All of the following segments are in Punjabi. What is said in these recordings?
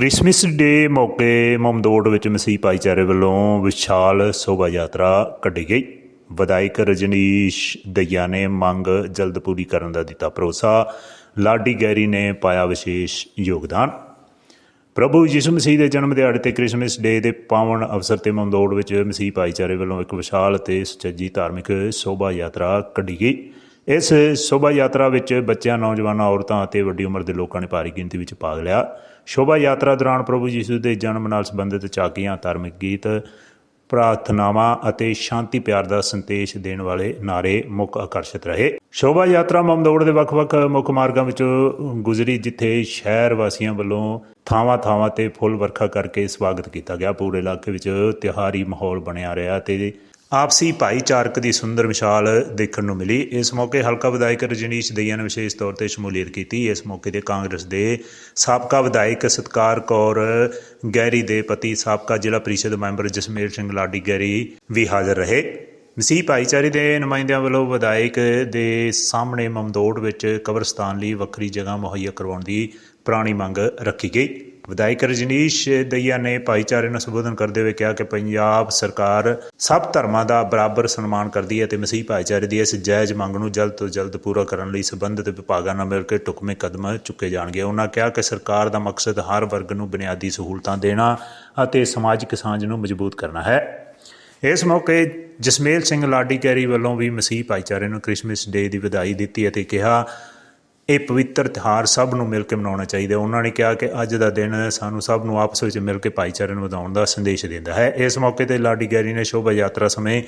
ਕ੍ਰਿਸਮਸ ਡੇ ਮੌਕੇ ਮਮਦੋੜ ਵਿੱਚ ਮਸੀਹ ਭਾਈਚਾਰੇ ਵੱਲੋਂ ਵਿਸ਼ਾਲ ਸ਼ੋਭਾ ਯਾਤਰਾ ਕੱਢੀ ਗਈ। ਵਿਧਾਇਕ ਰਜਨੀਸ਼ ਦਈਆ ਨੇ ਮੰਗ ਜਲਦ ਪੂਰੀ ਕਰਨ ਦਾ ਦਿੱਤਾ ਭਰੋਸਾ। ਲਾਡੀ ਗੈਰੀ ਨੇ ਪਾਇਆ ਵਿਸ਼ੇਸ਼ ਯੋਗਦਾਨ। ਪ੍ਰਭੂ ਯਿਸੂ ਮਸੀਹ ਦੇ ਜਨਮ ਦਿਹਾੜੇ ਤੇ ਕ੍ਰਿਸਮਸ ਡੇ ਦੇ ਪਾਵਨ ਅਵਸਰ ਤੇ ਮਮਦੋੜ ਵਿੱਚ ਮਸੀਹ ਭਾਈਚਾਰੇ ਵੱਲੋਂ ਇੱਕ ਵਿਸ਼ਾਲ ਤੇ ਸੁਚੱਜੀ ਧਾਰਮਿਕ ਸ਼ੋਭਾ ਯਾਤਰਾ ਕੱਢੀ ਗਈ। ਇਸ ਸ਼ੋਭਾ ਯਾਤਰਾ ਵਿੱਚ ਬੱਚਿਆਂ, ਨੌਜਵਾਨਾਂ, ਔਰਤਾਂ ਅਤੇ ਵੱਡੀ ਉਮਰ ਦੇ ਲੋਕਾਂ ਨੇ ਭਾਰੀ ਗਿਣਤੀ ਵਿੱਚ ਭਾਗ ਲਿਆ। ਸ਼ੋਭਾ ਯਾਤਰਾ ਦੌਰਾਨ ਪ੍ਰਭੂ ਯਿਸੂ ਦੇ ਜਨਮ ਨਾਲ ਸੰਬੰਧਿਤ ਝਾਕੀਆਂ ਧਾਰਮਿਕ ਗੀਤ, ਪ੍ਰਾਰਥਨਾਵਾਂ ਅਤੇ ਸ਼ਾਂਤੀ ਪਿਆਰ ਦਾ ਸੰਦੇਸ਼ ਦੇਣ ਵਾਲੇ ਨਾਰੇ ਮੁੱਖ ਆਕਰਸ਼ਿਤ ਰਹੇ। ਸ਼ੋਭਾ ਯਾਤਰਾ ਮਮਦੋੜ ਦੇ ਵੱਖ-ਵੱਖ ਮੁੱਖ ਮਾਰਗਾਂ ਵਿੱਚੋਂ ਗੁਜ਼ਰੀ, ਜਿੱਥੇ ਸ਼ਹਿਰ ਵਾਸੀਆਂ ਵੱਲੋਂ ਥਾਵਾਂ-ਥਾਵਾਂ ਤੇ ਫੁੱਲ ਵਰਖਾ ਕਰਕੇ ਸਵਾਗਤ ਕੀਤਾ ਗਿਆ। ਪੂਰੇ ਇਲਾਕੇ ਵਿੱਚ ਤਿਉਹਾਰੀ ਮਾਹੌਲ ਬਣਿਆ ਰਿਹਾ ਤੇ ਆਪਸੀ ਭਾਈਚਾਰਕ ਦੀ ਸੁੰਦਰ ਮਿਸਾਲ ਦੇਖਣ ਨੂੰ ਮਿਲੀ। ਇਸ ਮੌਕੇ ਹਲਕਾ ਵਿਧਾਇਕ ਰਜਨੀਸ਼ ਦਈਆ ਨੇ ਵਿਸ਼ੇਸ਼ ਤੌਰ ਤੇ ਸ਼ਮੂਲੀਅਤ ਕੀਤੀ। ਇਸ ਮੌਕੇ ਤੇ ਕਾਂਗਰਸ ਦੇ ਸਾਬਕਾ ਵਿਧਾਇਕ ਸਤਕਾਰ ਕੌਰ ਗੈਰੀ ਦੇ ਪਤੀ ਸਾਬਕਾ ਜ਼ਿਲ੍ਹਾ ਪ੍ਰੀਸ਼ਦ ਮੈਂਬਰ ਜਸਮੇਲ ਸਿੰਘ ਲਾਡੀ ਗੈਰੀ ਵੀ ਹਾਜ਼ਰ ਰਹੇ। ਮਸੀਹ ਭਾਈਚਾਰੇ ਦੇ ਨੁਮਾਇੰਦਿਆਂ ਵੱਲੋਂ ਵਿਧਾਇਕ ਦੇ ਸਾਹਮਣੇ ਮਮਦੋੜ ਵਿੱਚ ਕਬਰਸਤਾਨ ਲਈ ਵੱਖਰੀ ਜਗ੍ਹਾ ਮੁਹੱਈਆ ਕਰਵਾਉਣ ਦੀ ਪੁਰਾਣੀ ਮੰਗ ਰੱਖੀ ਗਈ। ਵਿਧਾਇਕ ਰਜਨੀਸ਼ ਦਈਆ ਨੇ ਭਾਈਚਾਰੇ ਨੂੰ ਸੰਬੋਧਨ ਕਰਦੇ ਹੋਏ ਕਿਹਾ ਕਿ ਪੰਜਾਬ ਸਰਕਾਰ ਸਭ ਧਰਮਾਂ ਦਾ ਬਰਾਬਰ ਸਨਮਾਨ ਕਰਦੀ ਹੈ ਤੇ ਮਸੀਹ ਭਾਈਚਾਰੇ ਦੀ ਇਸ ਜਾਇਜ਼ ਮੰਗ ਨੂੰ ਜਲਦ ਤੋਂ ਜਲਦ ਪੂਰਾ ਕਰਨ ਲਈ ਸੰਬੰਧਿਤ ਵਿਭਾਗਾਂ ਨਾਲ ਮਿਲ ਕੇ ਟੁਕਮੇ ਕਦਮ ਚੁੱਕੇ ਜਾਣਗੇ। ਉਹਨਾਂ ਕਿਹਾ ਕਿ ਸਰਕਾਰ ਦਾ ਮਕਸਦ ਹਰ ਵਰਗ ਨੂੰ ਬੁਨਿਆਦੀ ਸਹੂਲਤਾਂ ਦੇਣਾ ਅਤੇ ਸਮਾਜਿਕ ਸਾਂਝ ਨੂੰ ਮਜ਼ਬੂਤ ਕਰਨਾ ਹੈ। ਇਸ ਮੌਕੇ ਜਸਮੇਲ ਸਿੰਘ ਲਾਡੀ ਕੈਰੀ ਵੱਲੋਂ ਵੀ ਮਸੀਹ ਭਾਈਚਾਰੇ ਨੂੰ ਕ੍ਰਿਸਮਸ ਡੇ ਦੀ ਵਧਾਈ ਦਿੱਤੀ ਅਤੇ ਕਿਹਾ ਇਹ ਪਵਿੱਤਰ ਤਿਉਹਾਰ ਸਭ ਨੂੰ ਮਿਲ ਕੇ ਮਨਾਉਣਾ ਚਾਹੀਦਾ ਉਹਨਾਂ ਨੇ ਕਿਹਾ ਕਿ ਅੱਜ ਦਾ ਦਿਨ ਸਾਨੂੰ ਸਭ ਨੂੰ ਆਪਸ ਵਿੱਚ ਮਿਲ ਕੇ ਭਾਈਚਾਰੇ ਨੂੰ ਵਧਾਉਣ ਦਾ ਸੰਦੇਸ਼ ਦਿੰਦਾ ਹੈ। ਇਸ ਮੌਕੇ ਤੇ ਲਾਡੀ ਗੈਰੀ ਨੇ ਸ਼ੋਭਾ ਯਾਤਰਾ ਸਮੇਂ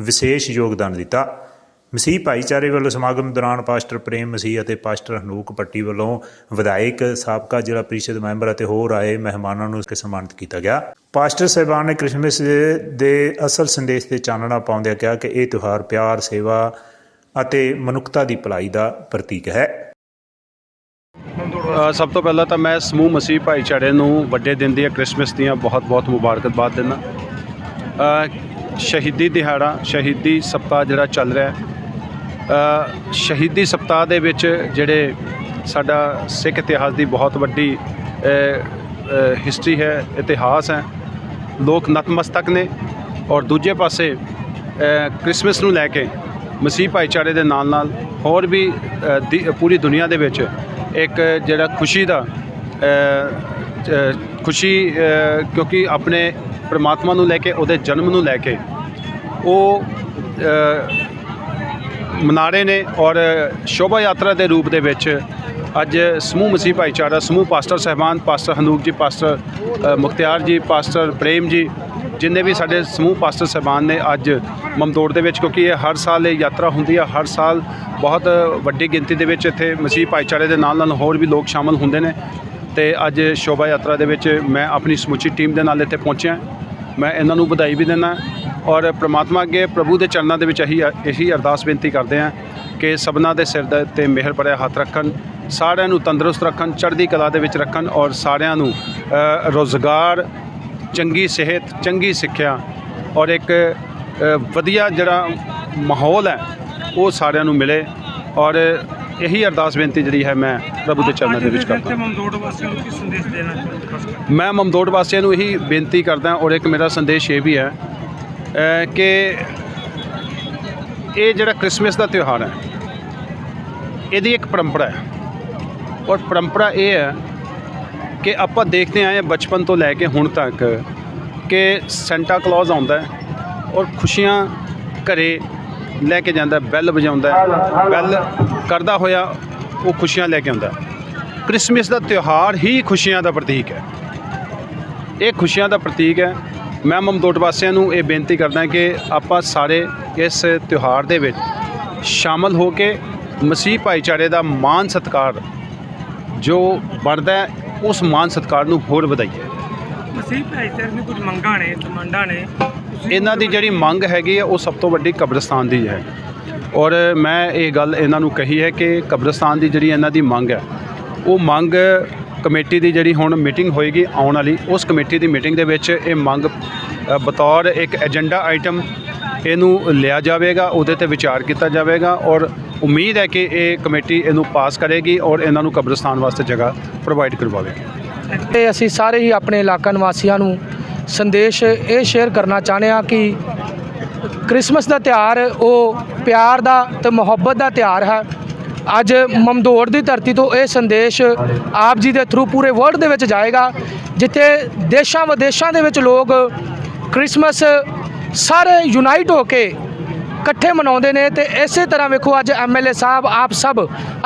ਵਿਸ਼ੇਸ਼ ਯੋਗਦਾਨ ਦਿੱਤਾ। ਮਸੀਹ ਭਾਈਚਾਰੇ ਵੱਲੋਂ ਸਮਾਗਮ ਦੌਰਾਨ ਪਾਸਟਰ ਪ੍ਰੇਮ ਮਸੀਹ ਅਤੇ ਪਾਸਟਰ ਹਨੂਕ ਪੱਟੀ ਵੱਲੋਂ ਵਿਧਾਇਕ ਸਾਬਕਾ ਜ਼ਿਲ੍ਹਾ ਪ੍ਰੀਸ਼ਦ ਮੈਂਬਰ ਅਤੇ ਹੋਰ ਆਏ ਮਹਿਮਾਨਾਂ ਨੂੰ ਸਨਮਾਨਿਤ ਕੀਤਾ ਗਿਆ। ਪਾਸਟਰ ਸਾਹਿਬਾਨ ਨੇ ਕ੍ਰਿਸਮਸ ਦੇ ਅਸਲ ਸੰਦੇਸ਼ ਤੇ ਚਾਨਣਾ ਪਾਉਂਦਿਆਂ ਕਿਹਾ ਕਿ ਇਹ ਤਿਉਹਾਰ ਪਿਆਰ, ਸੇਵਾ ਅਤੇ ਮਨੁੱਖਤਾ ਦੀ ਭਲਾਈ ਦਾ ਪ੍ਰਤੀਕ ਹੈ। ਸਭ ਤੋਂ ਪਹਿਲਾਂ ਤਾਂ ਮੈਂ ਸਮੂਹ ਮਸੀਹ ਭਾਈਚਾਰੇ ਨੂੰ ਵੱਡੇ ਦਿਨ ਦੀਆਂ ਕ੍ਰਿਸਮਸ ਦੀਆਂ ਬਹੁਤ-ਬਹੁਤ ਮੁਬਾਰਕਬਾਦ ਦਿੰਦਾ। ਸ਼ਹੀਦੀ ਦਿਹਾੜਾ ਸ਼ਹੀਦੀ ਸਪਤਾਹ ਜਿਹੜਾ ਚੱਲ ਰਿਹਾ ਹੈ ਸ਼ਹੀਦੀ ਸਪਤਾਹ ਦੇ ਵਿੱਚ ਜਿਹੜੇ ਸਾਡਾ ਸਿੱਖ ਇਤਿਹਾਸ ਦੀ ਬਹੁਤ ਵੱਡੀ ਹਿਸਟਰੀ ਹੈ ਇਤਿਹਾਸ ਹੈ ਲੋਕ ਨਤਮਸਤਕ ਨੇ ਔਰ ਦੂਜੇ ਪਾਸੇ ਅ, ਕ੍ਰਿਸਮਸ ਨੂੰ ਲੈ ਕੇ ਮਸੀਹ ਭਾਈਚਾਰੇ ਦੇ ਨਾਲ ਨਾਲ ਹੋਰ ਵੀ ਦੀ- ਪੂਰੀ ਦੁਨੀਆ ਦੇ ਵਿੱਚ ਇੱਕ ਜਿਹੜਾ ਖੁਸ਼ੀ ਦਾ ਖੁਸ਼ੀ ਕਿਉਂਕਿ ਆਪਣੇ ਪ੍ਰਮਾਤਮਾ ਨੂੰ ਲੈ ਕੇ, ਉਹਦੇ ਜਨਮ ਨੂੰ ਲੈ ਕੇ ਉਹ ਮਨਾ ਰਹੇ ਨੇ ਔਰ ਸ਼ੋਭਾ ਯਾਤਰਾ ਦੇ ਰੂਪ ਦੇ ਵਿੱਚ ਅੱਜ ਸਮੂਹ ਮਸੀਹ ਭਾਈਚਾਰਾ, ਸਮੂਹ ਪਾਸਟਰ ਸਹਿਬਾਨ, ਪਾਸਟਰ ਹਨੂਕ ਜੀ, ਪਾਸਟਰ ਮੁਖਤਿਆਰ ਜੀ, ਪਾਸਟਰ ਪ੍ਰੇਮ ਜੀ ਜਿੰਨੇ ਵੀ ਸਾਡੇ ਸਮੂਹ ਪਾਸਟਰ ਸਹਿਬਾਨ ਨੇ ਅੱਜ ਮਮਦੋੜ ਦੇ ਵਿੱਚ ਕਿਉਂਕਿ ਇਹ ਹਰ ਸਾਲ ਇਹ ਯਾਤਰਾ ਹੁੰਦੀ ਆ ਹਰ ਸਾਲ ਬਹੁਤ ਵੱਡੀ ਗਿਣਤੀ ਦੇ ਵਿੱਚ ਇੱਥੇ ਮਸੀਹ ਭਾਈਚਾਰੇ ਦੇ ਨਾਲ ਨਾਲ ਹੋਰ ਵੀ ਲੋਕ ਸ਼ਾਮਲ ਹੁੰਦੇ ਨੇ। ਤੇ ਅੱਜ ਸ਼ੋਭਾ ਯਾਤਰਾ ਦੇ ਵਿੱਚ ਮੈਂ ਆਪਣੀ ਸਮੁੱਚੀ ਟੀਮ ਦੇ ਨਾਲ ਇੱਥੇ ਪਹੁੰਚਿਆ। ਮੈਂ ਇਹਨਾਂ ਨੂੰ ਵਧਾਈ ਵੀ ਦਿੰਦਾ ਔਰ ਪ੍ਰਮਾਤਮਾ ਅੱਗੇ ਪ੍ਰਭੂ ਦੇ ਚਰਨਾਂ ਦੇ ਵਿੱਚ ਇਹੀ ਇਹੀ ਅਰਦਾਸ ਬੇਨਤੀ ਕਰਦੇ ਹਾਂ ਕਿ ਸਭਨਾ ਦੇ ਸਿਰ ਦੇ ਤੇ ਮਿਹਰ ਭਰਿਆ ਹੱਥ ਰੱਖਣ ਸਾਰਿਆਂ ਨੂੰ ਤੰਦਰੁਸਤ ਰੱਖਣ ਚੜ੍ਹਦੀ ਕਲਾ ਦੇ ਵਿੱਚ ਰੱਖਣ ਔਰ ਸਾਰਿਆਂ ਨੂੰ ਅ, ਰੋਜ਼ਗਾਰ ਚੰਗੀ ਸਿਹਤ ਚੰਗੀ ਸਿੱਖਿਆ ਔਰ ਇੱਕ ਵਧੀਆ ਜਿਹੜਾ ਮਾਹੌਲ ਹੈ ਉਹ ਸਾਰਿਆਂ ਨੂੰ ਮਿਲੇ ਔਰ ਇਹੀ ਅਰਦਾਸ ਬੇਨਤੀ ਜਿਹੜੀ ਹੈ ਮੈਂ ਪ੍ਰਭੂ ਦੇ ਚਰਨਾਂ ਦੇ ਵਿੱਚ ਕਰਦਾ ਮੈਂ ਮਮਦੋੜ ਵਾਸੀਆਂ ਨੂੰ ਇਹੀ ਬੇਨਤੀ ਕਰਦਾ ਔਰ ਇੱਕ ਮੇਰਾ ਸੰਦੇਸ਼ ਇਹ ਵੀ ਹੈ ਕਿ ਇਹ ਜਿਹੜਾ ਕ੍ਰਿਸਮਸ ਦਾ ਤਿਉਹਾਰ ਹੈ ਇਹਦੀ ਇੱਕ ਪਰੰਪਰਾ ਹੈ ਔਰ ਪਰੰਪਰਾ ਇਹ ਹੈ ਕਿ ਆਪਾਂ ਦੇਖਦੇ ਆਏ ਹਾਂ ਬਚਪਨ ਤੋਂ ਲੈ ਕੇ ਹੁਣ ਤੱਕ ਕਿ ਸੈਂਟਾ ਕਲੌਜ਼ ਆਉਂਦਾ ਔਰ ਖੁਸ਼ੀਆਂ ਘਰੇ ਲੈ ਕੇ ਜਾਂਦਾ ਹੈ, ਬੈਲ ਵਜਾਉਂਦਾ ਹੈ। ਬੈਲ ਕਰਦਾ ਹੋਇਆ ਉਹ ਖੁਸ਼ੀਆਂ ਲੈ ਕੇ ਆਉਂਦਾ ਹੈ। ਕ੍ਰਿਸਮਸ ਦਾ ਤਿਉਹਾਰ ਹੀ ਖੁਸ਼ੀਆਂ ਦਾ ਪ੍ਰਤੀਕ ਹੈ ਇਹ ਖੁਸ਼ੀਆਂ ਦਾ ਪ੍ਰਤੀਕ ਹੈ ਮੈਂ ਮਮਦੋਟ ਵਾਸੀਆਂ ਨੂੰ ਇਹ ਬੇਨਤੀ ਕਰਦਾ ਕਿ ਆਪਾਂ ਸਾਰੇ ਇਸ ਤਿਉਹਾਰ ਦੇ ਵਿੱਚ ਸ਼ਾਮਲ ਹੋ ਕੇ ਮਸੀਹ ਭਾਈਚਾਰੇ ਦਾ ਮਾਨ ਸਤਿਕਾਰ ਜੋ ਬਣਦਾ ਉਸ ਮਾਨ ਸਤਿਕਾਰ ਨੂੰ ਹੋਰ ਵਧਾਈਏ। ਮਸੀਹ ਭਾਈਚਾਰੇ ਨੂੰ ਕੁਝ ਮੰਗਾਂ ਨੇ ਡਿਮਾਂਡਾਂ ਨੇ? ਇਹਨਾਂ ਦੀ ਜਿਹੜੀ ਮੰਗ ਹੈਗੀ ਹੈ ਉਹ ਸਭ ਤੋਂ ਵੱਡੀ ਕਬਰਸਤਾਨ ਦੀ ਹੈ। ਔਰ ਮੈਂ ਇਹ ਗੱਲ ਇਹਨਾਂ ਨੂੰ ਕਹੀ ਹੈ ਕਿ ਕਬਰਸਤਾਨ ਦੀ ਜਿਹੜੀ ਇਹਨਾਂ ਦੀ ਮੰਗ ਹੈ ਉਹ ਮੰਗ ਕਮੇਟੀ ਦੀ ਜਿਹੜੀ ਹੁਣ ਮੀਟਿੰਗ ਹੋਏਗੀ ਆਉਣ ਵਾਲੀ ਉਸ ਕਮੇਟੀ ਦੀ ਮੀਟਿੰਗ ਦੇ ਵਿੱਚ ਇਹ ਮੰਗ ਬਤੌਰ ਇੱਕ ਏਜੰਡਾ ਆਈਟਮ ਇਹਨੂੰ ਲਿਆ ਜਾਵੇਗਾ, ਉਹਦੇ ਤੇ ਵਿਚਾਰ ਕੀਤਾ ਜਾਵੇਗਾ ਔਰ ਉਮੀਦ ਹੈ ਕਿ ਇਹ ਕਮੇਟੀ ਇਹਨੂੰ ਪਾਸ ਕਰੇਗੀ ਔਰ ਇਹਨਾਂ ਨੂੰ ਕਬਰਸਤਾਨ ਵਾਸਤੇ ਜਗ੍ਹਾ ਪ੍ਰੋਵਾਈਡ ਕਰਵਾਵੇਗੀ। ਤੇ ਅਸੀਂ ਸਾਰੇ ਹੀ ਆਪਣੇ ਇਲਾਕਾ ਨਿਵਾਸੀਆਂ ਨੂੰ ਸੰਦੇਸ਼ ਇਹ ਸ਼ੇਅਰ ਕਰਨਾ ਚਾਹੁੰਦੇ ਹਾਂ ਕਿ ਕ੍ਰਿਸਮਸ ਦਾ ਤਿਉਹਾਰ ਉਹ ਪਿਆਰ ਦਾ ਤੇ ਮੁਹੱਬਤ ਦਾ ਤਿਉਹਾਰ ਹੈ। ਅੱਜ ਮਮਦੋੜ ਦੀ ਧਰਤੀ ਤੋਂ ਇਹ ਸੰਦੇਸ਼ ਆਪ ਜੀ ਦੇ ਥਰੂ ਪੂਰੇ ਵਰਲਡ ਦੇ ਵਿੱਚ ਜਾਏਗਾ, ਜਿੱਥੇ ਦੇਸ਼ਾਂ ਵਿਦੇਸ਼ਾਂ ਦੇ ਵਿੱਚ ਲੋਕ ਕ੍ਰਿਸਮਸ ਸਾਰੇ ਯੂਨਾਈਟ ਹੋ ਕੇ ਇਕੱਠੇ ਮਨਾਉਂਦੇ ਨੇ ਤੇ ਇਸੇ ਤਰ੍ਹਾਂ ਵੇਖੋ ਅੱਜ ਐਮਐਲਏ ਸਾਹਿਬ, ਆਪ ਸਭ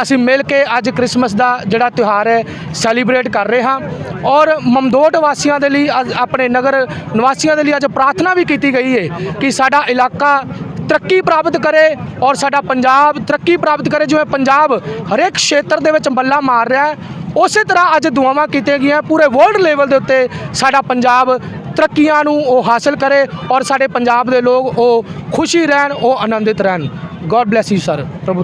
ਅਸੀਂ ਮਿਲ ਕੇ ਅੱਜ ਕ੍ਰਿਸਮਸ ਦਾ ਜਿਹੜਾ ਤਿਉਹਾਰ ਹੈ ਸੈਲੀਬ੍ਰੇਟ ਕਰ ਰਹੇ ਹਾਂ। ਔਰ ਮਮਦੋਟ ਵਾਸੀਆਂ ਦੇ ਲਈ ਅੱਜ ਆਪਣੇ ਨਗਰ ਨਿਵਾਸੀਆਂ ਦੇ ਲਈ ਅੱਜ ਪ੍ਰਾਰਥਨਾ ਵੀ ਕੀਤੀ ਗਈ ਹੈ ਕਿ ਸਾਡਾ ਇਲਾਕਾ ਤਰੱਕੀ ਪ੍ਰਾਪਤ ਕਰੇ ਔਰ ਸਾਡਾ ਪੰਜਾਬ ਤਰੱਕੀ ਪ੍ਰਾਪਤ ਕਰੇ, ਜਿਵੇਂ ਪੰਜਾਬ ਹਰੇਕ ਖੇਤਰ ਦੇ ਵਿੱਚ ਮੱਲਾ ਮਾਰ ਰਿਹਾ ਹੈ। ਉਸੇ ਤਰ੍ਹਾਂ ਅੱਜ ਦੁਆਵਾਂ ਕੀਤੀਆਂ ਗਈਆਂ, ਪੂਰੇ ਵਰਲਡ ਲੈਵਲ ਦੇ ਉੱਤੇ ਸਾਡਾ ਪੰਜਾਬ ਤਰੱਕੀਆਂ ਨੂੰ ਉਹ ਹਾਸਲ ਕਰੇ ਔਰ ਸਾਡੇ ਪੰਜਾਬ ਦੇ ਲੋਕ ਉਹ ਖੁਸ਼ੀ ਰਹਿਣ, ਉਹ ਆਨੰਦਿਤ ਰਹਿਣ। ਗੋਡ ਬlesਸ ਯੂ ਸਰ ਪ੍ਰਭੂ